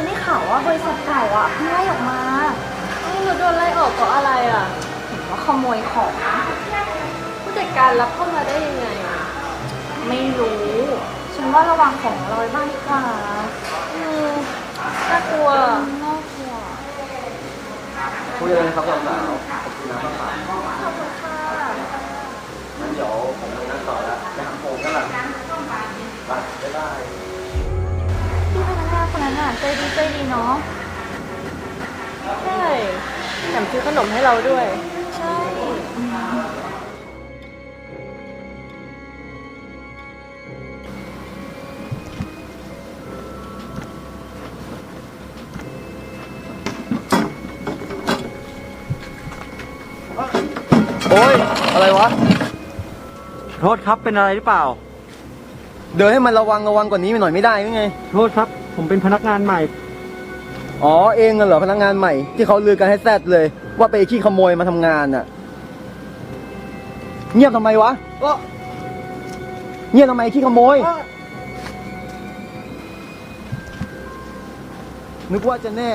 ฉันได้ข่าวว่าบริษัทเก่าอะเพิ่งไล่ออกมานี่เราโดนไล่ออกเพราะอะไรอะเห็นว่าขโมยของ ผู้จัดการรับเข้ามาได้ยังไงอะไม่รู้ ฉันว่าระวังของเราไว้บ้างดีกว่าอืมน่ากลัวน่ากลัว คุยอะไรนะครับสาว ซื้อขนมให้เราด้วย ใช่ โอ้ย อะไรวะ โทษครับเป็นอะไรหรือเปล่า เดินให้มันระวังระวังกว่านี้หน่อยไม่ได้หรือไง โทษครับ ผมเป็นพนักงานใหม่ อ๋อเองเหรอพนักงานใหม่ ที่เขาลือกันให้แซดเลย ว่าไปขี้ขโมยมาทำงานน่ะ เงียบทำไมวะเงียบทำไมขี้ขโมย นึกว่าจะแน่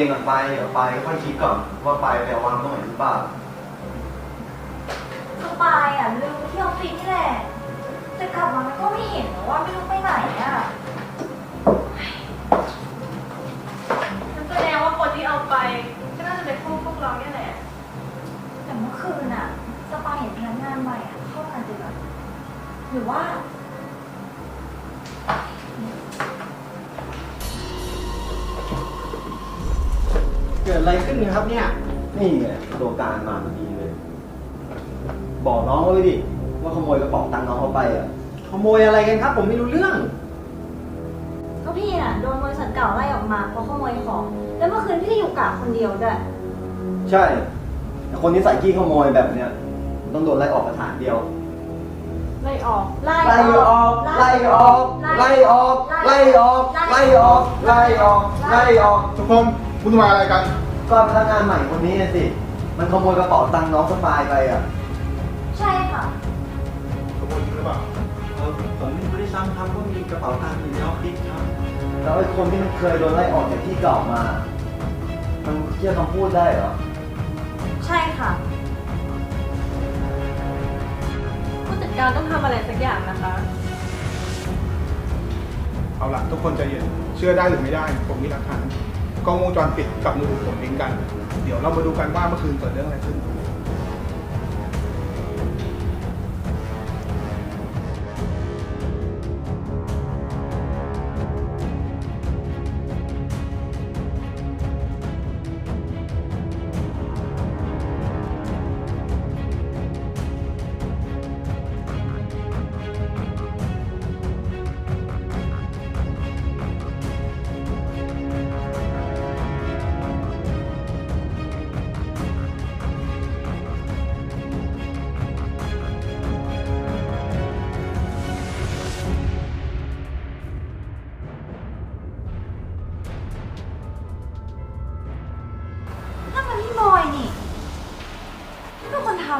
ใจเย็นก่อนไปเดี๋ยวไปค่อยคิดก่อนว่าไปไปเอาวางตรงไหนหรือเปล่าสปายอะลืมที่ออฟฟิศนี่แหละ แต่กลับมามันก็ไม่เห็นนะว่าไม่รู้ไปไหนอะนั่นแสดงว่าคนที่เอาไปก็น่าจะเป็นพวกพวกเราเนี่ยแหละ แต่เมื่อคืนอะสปายเห็นพนักงานใหม่อะเข้ามาดึกอะหรือว่า กิดอะไรขึ้นครับเนี่ย นี่ไงตัวการมาพอดีเลย บอกน้องเขาไปดิว่าขโมยกระเป๋าตังค์น้องเขาไปอะ ขโมยอะไรกันครับ ผมไม่รู้เรื่อง ก็พี่น่ะโดนบริษัทเก่าไล่ออกมาเพราะขโมยของ แล้วเมื่อคืนพี่อยู่กะคนเดียวด้วย ใช่แต่คนที่ใส่ขี้ขโมยแบบเนี้ยต้องโดนไล่ออกกระฐานเดียว ไล่ออกไล่ไล่ออก ไล่ออก ไล่ออก ไล่ออก ไล่ออก ไล่ออก ไล่ออก ทุกคนคุณมาอะไรกัน ก็พนักงานใหม่คนนี้น่ะสิ มันขโมยกระเป๋าตังค์น้องสปายไปอะ ใช่ค่ะ ขโมยจริงหรือเปล่าเออผมไม่ได้ซ้ำครับว่ามีกระเป๋าตังค์อยู่ในออฟฟิศครับแล้วไอ้คนที่มันเคยโดนไล่ออกจากที่เก่ามา มันเชื่อคำพูดได้เหรอ ใช่ค่ะ ผู้จัดการต้องทำอะไรสักอย่างนะคะ เอาล่ะ ทุกคนใจเย็น เชื่อได้หรือไม่ได้ ผมมีหลักฐาน กล้องวงจรปิดกับมือผมเองกัน เดี๋ยวเรามาดูกันว่าเมื่อคืนเกิดเรื่องอะไรขึ้น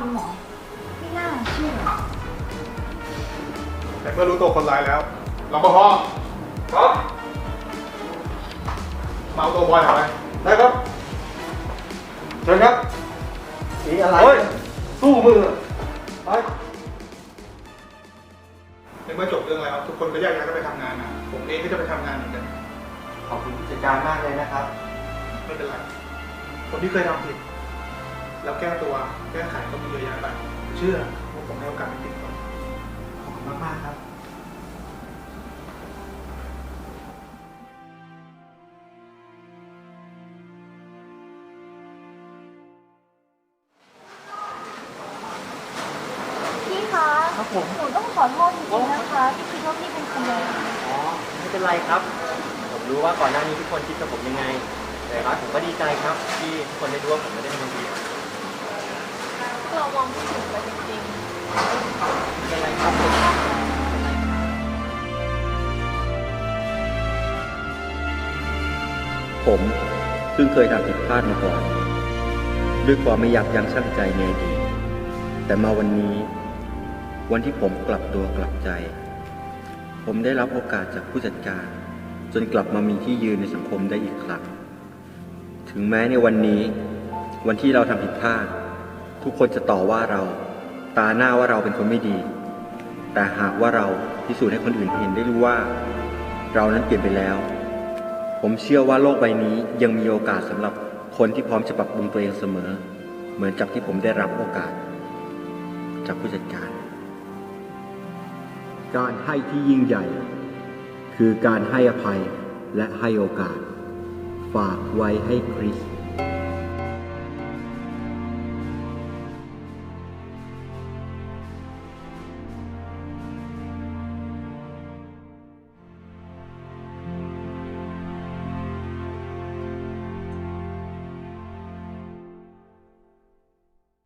เป็นคนทำเหรอไม่น่าเชื่อแต่เมื่อรู้ตัวคนร้ายแล้วรปภครับมาเอาตัวบอยออกไปได้ครับเชิญครับสีอะไรเฮ้ยสู้มือไปในเมื่อจบเรื่องแล้ว ทุกคนก็แยกย้ายกันไปทำงานนะผมเองก็จะไปทำงานเหมือนกันขอบคุณผู้จัดการมากเลยนะครับ ไม่เป็นไร คนที่เคยทำผิด แล้วแก้ตัวแก้ไขก็มีเยอะแยะไปเชื่อว่าผมให้โอกาสไม่ผิดหรอกขอบคุณมากๆครับพี่คะครับผม หนูต้องขอโทษจริงๆนะคะที่คิดว่าพี่เป็นขโมยอ๋อ ไม่เป็นไรครับ ผมรู้ว่าก่อนหน้านี้ทุกคนคิดกับผมยังไง แต่รักผมก็ดีใจครับที่ทุกคนได้รู้ว่าผมไม่ได้เป็นคนผิดเรา มองไม่ถึงไปจริงไม่เป็นไรครับผมเพิ่งเคยทำผิดพลาดมาก่อน ด้วยความไม่อยับยั้งชั่งใจในอดีตแต่มาวันนี้ วันที่ผมกลับตัวกลับใจ ผมได้รับโอกาสจากผู้จัดการ จนกลับมามีที่ยืนในสังคมได้อีกครั้ง ถึงแม้ในวันนี้ วันที่เราทำผิดพลาด ทุกคนจะต่อว่าเรา ตาหน้าว่าเราเป็นคนไม่ดี แต่หากว่าเราพิสูจน์ให้คนอื่นเห็นได้รู้ว่า เรานั้นเปลี่ยนไปแล้ว ผมเชื่อว่าโลกใบนี้ยังมีโอกาสสำหรับคนที่พร้อมจะปรับปรุงตัวเองเสมอ เหมือนกับที่ผมได้รับโอกาส จากผู้จัดการ การให้ที่ยิ่งใหญ่ คือการให้อภัยและให้โอกาส ฝากไว้ให้คริส